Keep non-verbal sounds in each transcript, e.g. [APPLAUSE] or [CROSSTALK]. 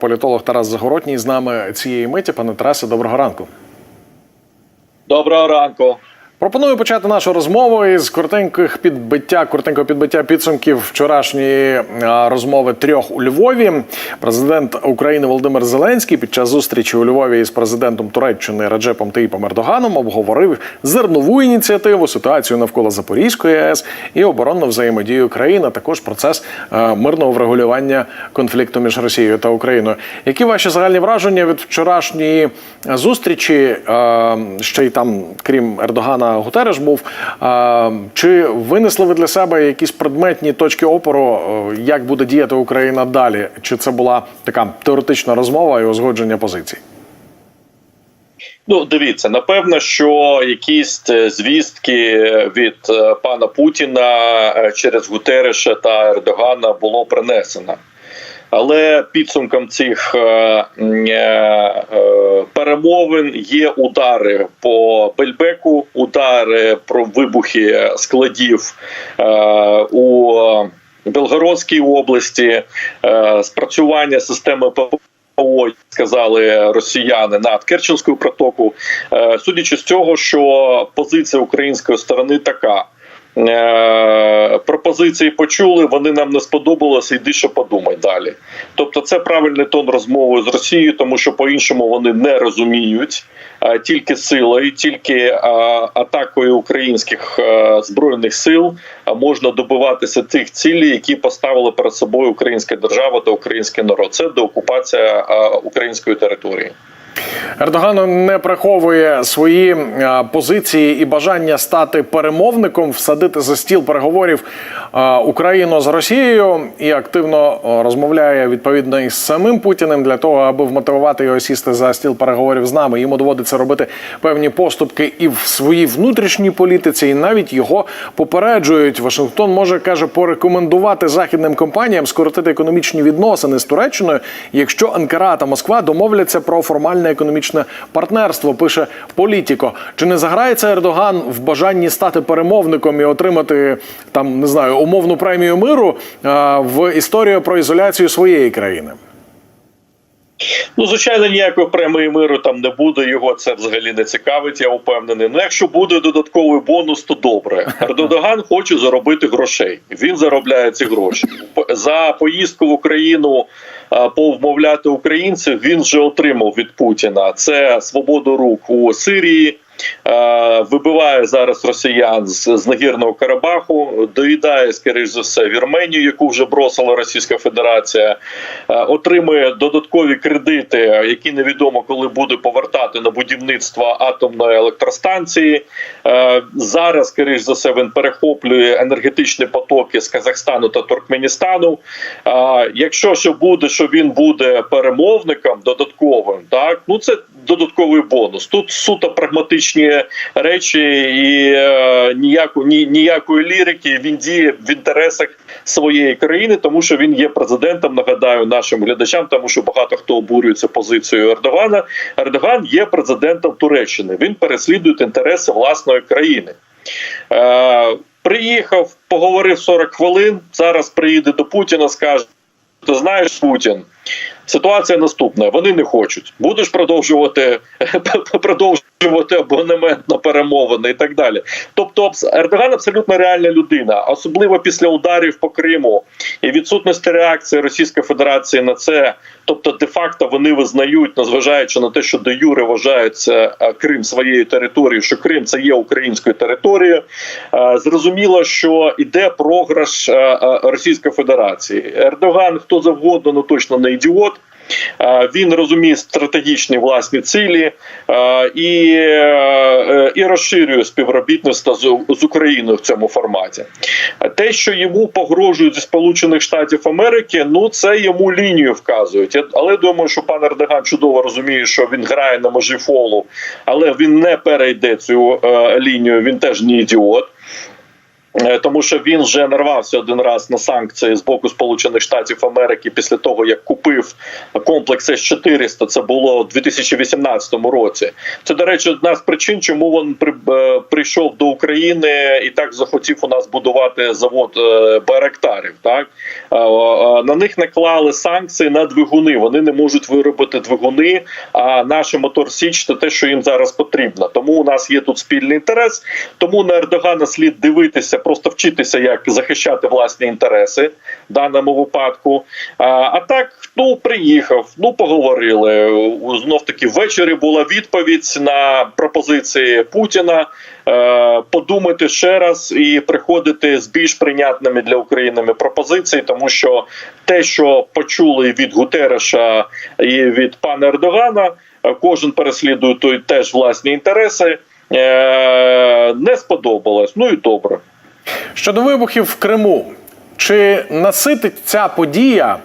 Політолог Тарас Загородній з нами цієї миті. Пане Тарасе, доброго ранку. Доброго ранку. Пропоную почати нашу розмову із коротеньких підбиття, коротенького підбиття підсумків вчорашньої розмови трьох у Львові. Президент України Володимир Зеленський під час зустрічі у Львові із президентом Туреччини Раджепом Таїпом Ердоганом обговорив зернову ініціативу, ситуацію навколо Запорізької АЕС і оборонну взаємодію країн, а також процес мирного врегулювання конфлікту між Росією та Україною. Які ваші загальні враження від вчорашньої зустрічі? Ще й там, крім Ердогана. Гутереш був. Чи винесли ви для себе якісь предметні точки опору, як буде діяти Україна далі? Чи це була така теоретична розмова і узгодження позицій? Ну, дивіться, напевно, що якісь звістки від пана Путіна через Гутереша та Ердогана було принесено. Але підсумком цих е, е, перемовин є удари по Бельбеку, удари про вибухи складів е, у Белгородській області, е, спрацювання системи ППО, сказали росіяни над Керченською протоку. Е, судячи з цього, що позиція української сторони така. Е, пропозиції почули, вони нам не сподобалися. Йди, що подумай далі. Тобто, це правильний тон розмови з Росією, тому що по-іншому вони не розуміють тільки силою, тільки атакою українських е, збройних сил можна добиватися тих цілей, які поставили перед собою українська держава та український народ. Це деокупація української території. Ердоган не приховує свої позиції і бажання стати перемовником, всадити за стіл переговорів Україну з Росією і активно розмовляє відповідно із самим Путіним для того, аби вмотивувати його сісти за стіл переговорів з нами. Йому доводиться робити певні поступки і в своїй внутрішній політиці, і навіть його попереджують. Вашингтон може каже порекомендувати західним компаніям скоротити економічні відносини з Туреччиною, якщо Анкара та Москва домовляться про формальне економічне партнерство. Пише Політіко. Чи не заграється Ердоган в бажанні стати перемовником і отримати там не знаю умовну премію миру в історію про ізоляцію своєї країни? Ну, звичайно, ніякої премії миру там не буде. Його це взагалі не цікавить. Я впевнений. Ну, якщо буде додатковий бонус, то добре. Ердоган хоче заробити грошей. Він заробляє ці гроші за поїздку в Україну. Повмовляти українців він вже отримав від Путіна це свободу рук у Сирії. Вибиває зараз росіян з, з нагірного Карабаху, доїдає скоріш за все Вірменію, яку вже бросила Російська Федерація, отримує додаткові кредити, які невідомо коли буде повертати на будівництво атомної електростанції. Зараз, скоріш за все, він перехоплює енергетичні потоки з Казахстану та Туркменістану. Якщо що буде, що він буде перемовником додатковим, так ну це додатковий бонус. Тут суто прагматичні речі і е, ніяку ні, ніякої лірики. Він діє в інтересах своєї країни, тому що він є президентом. Нагадаю нашим глядачам, тому що багато хто обурюється позицією Ердогана. Ердоган є президентом Туреччини. Він переслідує інтереси власної країни. Е, Приїхав, поговорив 40 хвилин. Зараз приїде до Путіна. скаже: ти знаєш, Путін. Ситуація наступна: вони не хочуть. Будеш продовжувати [LAUGHS] продовжувати абонемент на перемовини і так далі. Тобто, Ердоган абсолютно реальна людина, особливо після ударів по Криму і відсутності реакції Російської Федерації на це. Тобто, де-факто вони визнають, незважаючи на те, що де Юре вважається Крим своєю територією, що Крим це є українською територією. Зрозуміло, що іде програш Російської Федерації. Ердоган хто завгодно, ну точно не ідіот. Він розуміє стратегічні власні цілі і і розширює співробітництво з Україною в цьому форматі. Те, що йому погрожують зі Сполучених Штатів Америки, ну це йому лінію вказують. Але думаю, що пан Ердоган чудово розуміє, що він грає на межі фолу, але він не перейде цю лінію. Він теж не ідіот. Е, Тому що він вже нарвався один раз на санкції з боку Сполучених Штатів Америки після того, як купив комплекс С-400, Це було в 2018 році. Це, до речі, одна з причин, чому він е, прийшов до України і так захотів у нас будувати завод е, Байрактарів. Так на них наклали санкції на двигуни. Вони не можуть виробити двигуни. А наш мотор Січ це те, що їм зараз потрібно. Тому у нас є тут спільний інтерес. Тому на Ердогана слід дивитися, просто вчитися, як захищати власні інтереси в даному випадку. А, так, ну приїхав, ну поговорили. Знов таки ввечері була відповідь на пропозиції Путіна. Е, подумати ще раз і приходити з більш прийнятними для України пропозиції, тому що те, що почули від Гутереша і від пана Ердогана, кожен переслідує той теж власні інтереси. е, Не сподобалось. Ну і добре. Щодо вибухів в Криму, чи наситить ця подія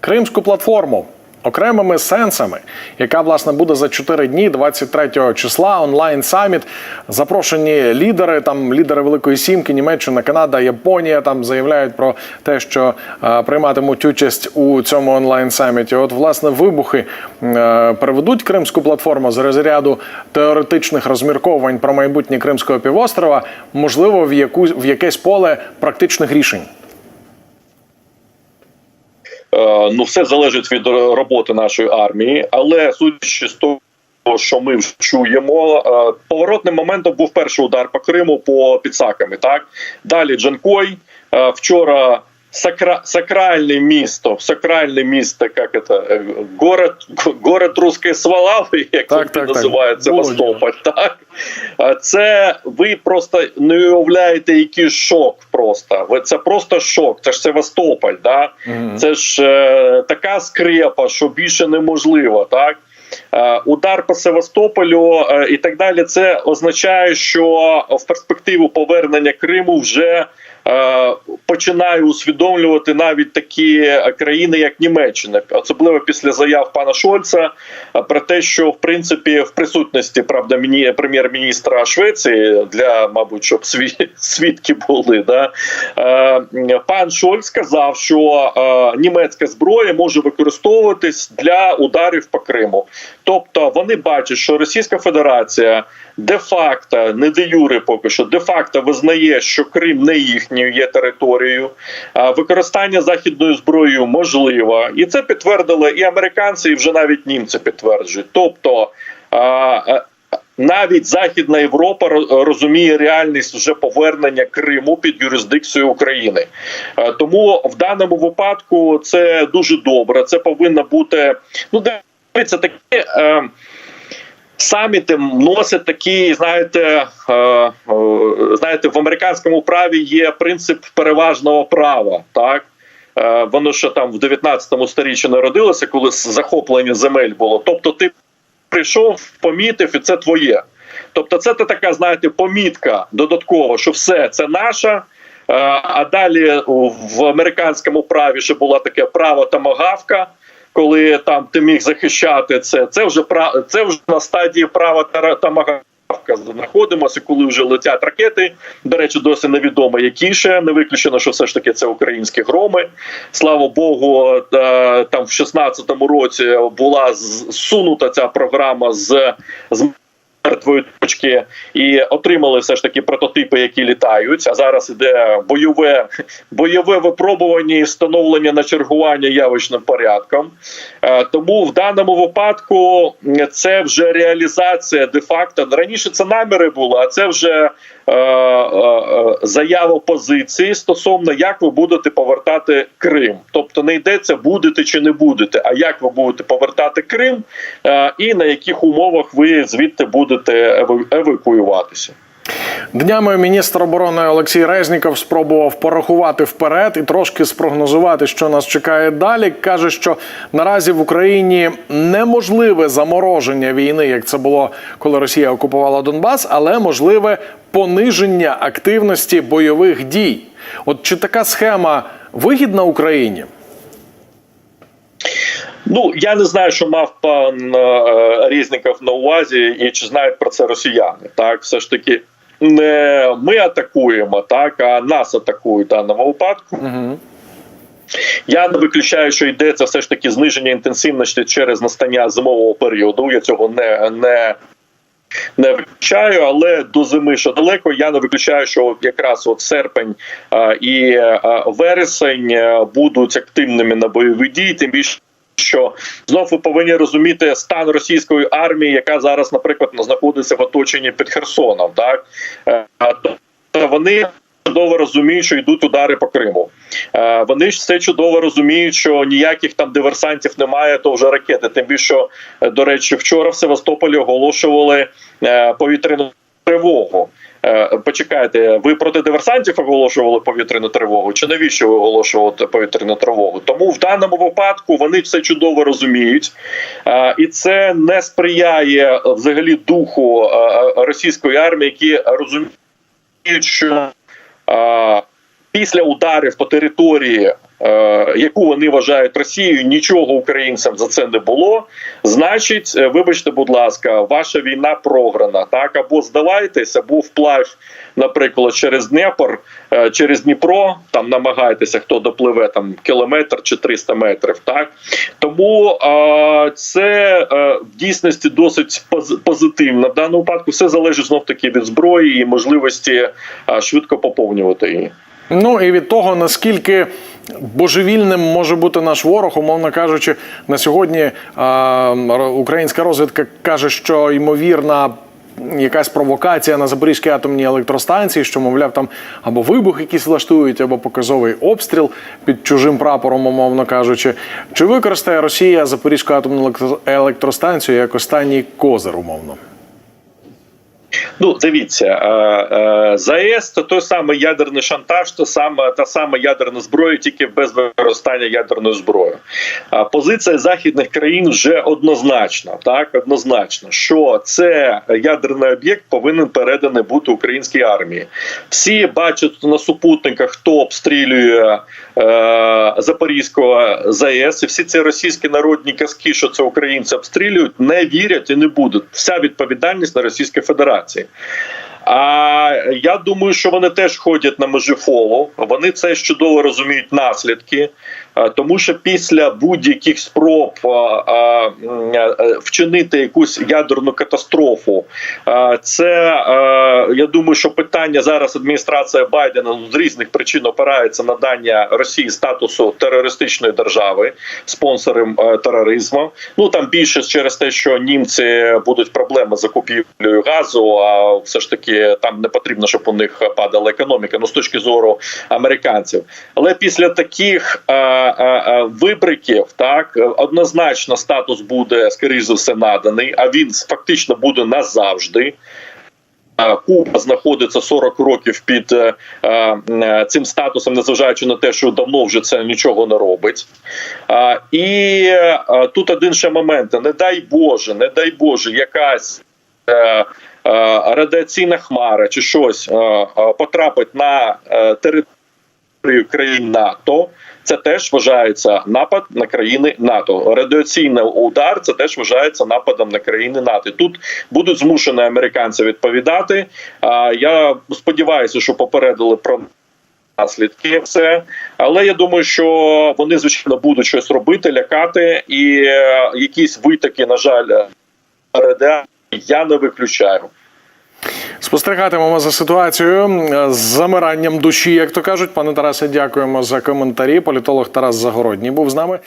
Кримську платформу окремими сенсами, яка власне буде за 4 дні, 23 числа, онлайн саміт. Запрошені лідери, там лідери Великої Сімки, Німеччина, Канада, Японія там заявляють про те, що е, прийматимуть участь у цьому онлайн саміті. От власне вибухи е, переведуть Кримську платформу з розряду теоретичних розмірковань про майбутнє Кримського півострова, можливо, в яку в якесь поле практичних рішень. Е, ну все залежить від роботи нашої армії, але судячи з того. Що ми чуємо, е, поворотним моментом був перший удар по Криму по підсаками. Так далі Джанкой. Е, Вчора сакра, сакральне місто, сакральне місто, як це, е, город, [LAUGHS] город Руської Свалави, [LAUGHS] як Так, так, називається Севастополь. Так це ви просто не уявляєте, який шок. Просто це просто шок. Це ж Севастополь. Да? Це ж е, така скрепа, що більше неможливо. Так. Е, Удар по Севастополю е, і так далі. Це означає, що в перспективу повернення Криму вже починає усвідомлювати навіть такі країни, як Німеччина, особливо після заяв пана Шольца е, про те, що в принципі в присутності правда міні прем'єр-міністра Швеції для мабуть, щоб сві- [LAUGHS] свідки були. Да е, пан Шольц сказав, що е, німецька зброя може використовуватись для ударів по Криму. Тобто вони бачать, що Російська Федерація де-факто, не де юре поки що, де-факто визнає, що Крим не їхньою є територією. Використання західною зброєю можливо, і це підтвердили і американці, і вже навіть німці підтверджують. Тобто. навіть Західна Європа ро- розуміє реальність вже повернення Криму під юрисдикцію України. Е, Тому в даному випадку це дуже добре. Це повинно бути. Ну, дивіться, таке. Саміти носять такі, знаєте, е, е, знаєте, в американському праві є принцип переважного права. Так Е, воно ще там в 19 сторіччі народилося, коли захоплення земель було. Тобто, ти прийшов, помітив, і це твоє. Тобто, це та така, знаєте, помітка додаткова, що все це наше. А далі в американському праві ще була таке право тамагавка, коли там ти міг захищати це. Це вже це вже на стадії права тамагавка знаходимося, коли вже летять ракети. До речі, досі невідомо, які ще не виключено, що все ж таки це українські громи. Слава Богу, е, там в 16-му році була зсунута ця програма з. з мертвої точки і отримали все ж таки прототипи, які літають. А зараз іде бойове бойове випробування і встановлення на чергування явищним порядком. Е, Тому в даному випадку це вже реалізація де-факто. Раніше це наміри були, а це вже е, е, е, позиції стосовно як ви будете повертати Крим. Тобто не йдеться будете чи не будете, а як ви будете повертати Крим е, і на яких умовах ви звідти будете евакуюватися. Днями міністр оборони Олексій Резніков спробував порахувати вперед і трошки спрогнозувати, що нас чекає далі. каже, що наразі в Україні неможливе замороження війни, як це було коли Росія окупувала Донбас, але можливе пониження активності бойових дій. От чи така схема вигідна Україні? Ну я не знаю, що мав пан е, Різніков на увазі, і чи знають про це росіяни. Так, все ж таки. Не ми атакуємо, так а нас атакують в даному випадку. Угу. Я не виключаю, що йдеться все ж таки зниження інтенсивності через настання зимового періоду. Я цього не, не, не виключаю, але до зими ще далеко. Я не виключаю, що якраз от серпень і вересень будуть активними на бойові дії, тим більше. Що знов ви повинні розуміти стан російської армії, яка зараз, наприклад, знаходиться в оточенні під Херсоном, так Е, тобто вони чудово розуміють, що йдуть удари по Криму. Е, Вони ж все чудово розуміють, що ніяких там диверсантів немає, то вже ракети. Тим більше, е, до речі, вчора в Севастополі оголошували повітряну тривогу. Е, Почекайте, ви проти диверсантів оголошували повітряну тривогу? Чи навіщо ви оголошували повітряну тривогу? Тому в даному випадку вони все чудово розуміють, Е, і це не сприяє взагалі духу е, російської армії, які розуміють, що після ударів по території, яку вони вважають Росією, нічого українцям за це не було. Значить, е, вибачте, будь ласка, ваша війна програна. Так або здавайтесь, або вплав, наприклад, через Дніпр, е, через Дніпро. Там намагайтеся, хто допливе там кілометр чи 300 метрів. Так тому е, це е, в дійсності досить поз- позитивно. В даному випадку все залежить знов таки від зброї і можливості е, швидко поповнювати її. Ну і від того, наскільки божевільним може бути наш ворог, умовно кажучи, на сьогодні а, українська розвідка каже, що ймовірна. Якась провокація на Запорізькій атомній електростанції, що, мовляв, там або вибух якийсь влаштують, або показовий обстріл під чужим прапором, умовно кажучи. Чи використає Росія Запорізьку атомну електростанцію як останній козир, умовно? Ну, дивіться, е, е, ЗАЕС це той самий ядерний шантаж, то саме та сама ядерна зброя, тільки без використання ядерної зброї. Позиція західних країн вже однозначна, так однозначно, що це ядерний об'єкт повинен переданий бути українській армії. Всі бачать на супутниках, хто обстрілює е, Запорізького ЗАЕС, і всі ці російські народні казки, що це українці обстрілюють, не вірять і не будуть. Вся відповідальність на Російській Федерації. А я думаю, що вони теж ходять на межі фолу. Вони це чудово розуміють наслідки, тому що після будь-яких спроб м, е, вчинити якусь ядерну катастрофу, це я думаю, що питання зараз адміністрація Байдена з різних причин опирається на надання Росії статусу терористичної держави, спонсором е, тероризму. Ну там більше через те, що німці будуть проблеми з закупівлею газу. А все ж таки там не потрібно, щоб у них падала економіка. Ну з точки зору американців. Але після таких е, е, е, вибриків, так однозначно статус буде скоріш за все наданий, а він фактично буде назавжди. Е, Куба знаходиться 40 років під е, е, цим статусом, незважаючи на те, що давно вже це нічого не робить. Е, І е, тут один ще момент: не дай Боже, не дай Боже, якась. е, е, Радіаційна хмара чи щось е, е, потрапить на е, територію країн НАТО, це теж вважається напад на країни НАТО. Радіаційний удар це теж вважається нападом на країни НАТО. Тут будуть змушені американці відповідати. Я сподіваюся, що попередили про наслідки все. Але я думаю, що вони звичайно будуть щось робити, лякати, і е, якісь витоки, на жаль, радіації я не виключаю. Спостерігатимемо за ситуацією е, з замиранням душі, як то кажуть. Пане Тарасе, дякуємо за коментарі. Політолог Тарас Загородній був з нами.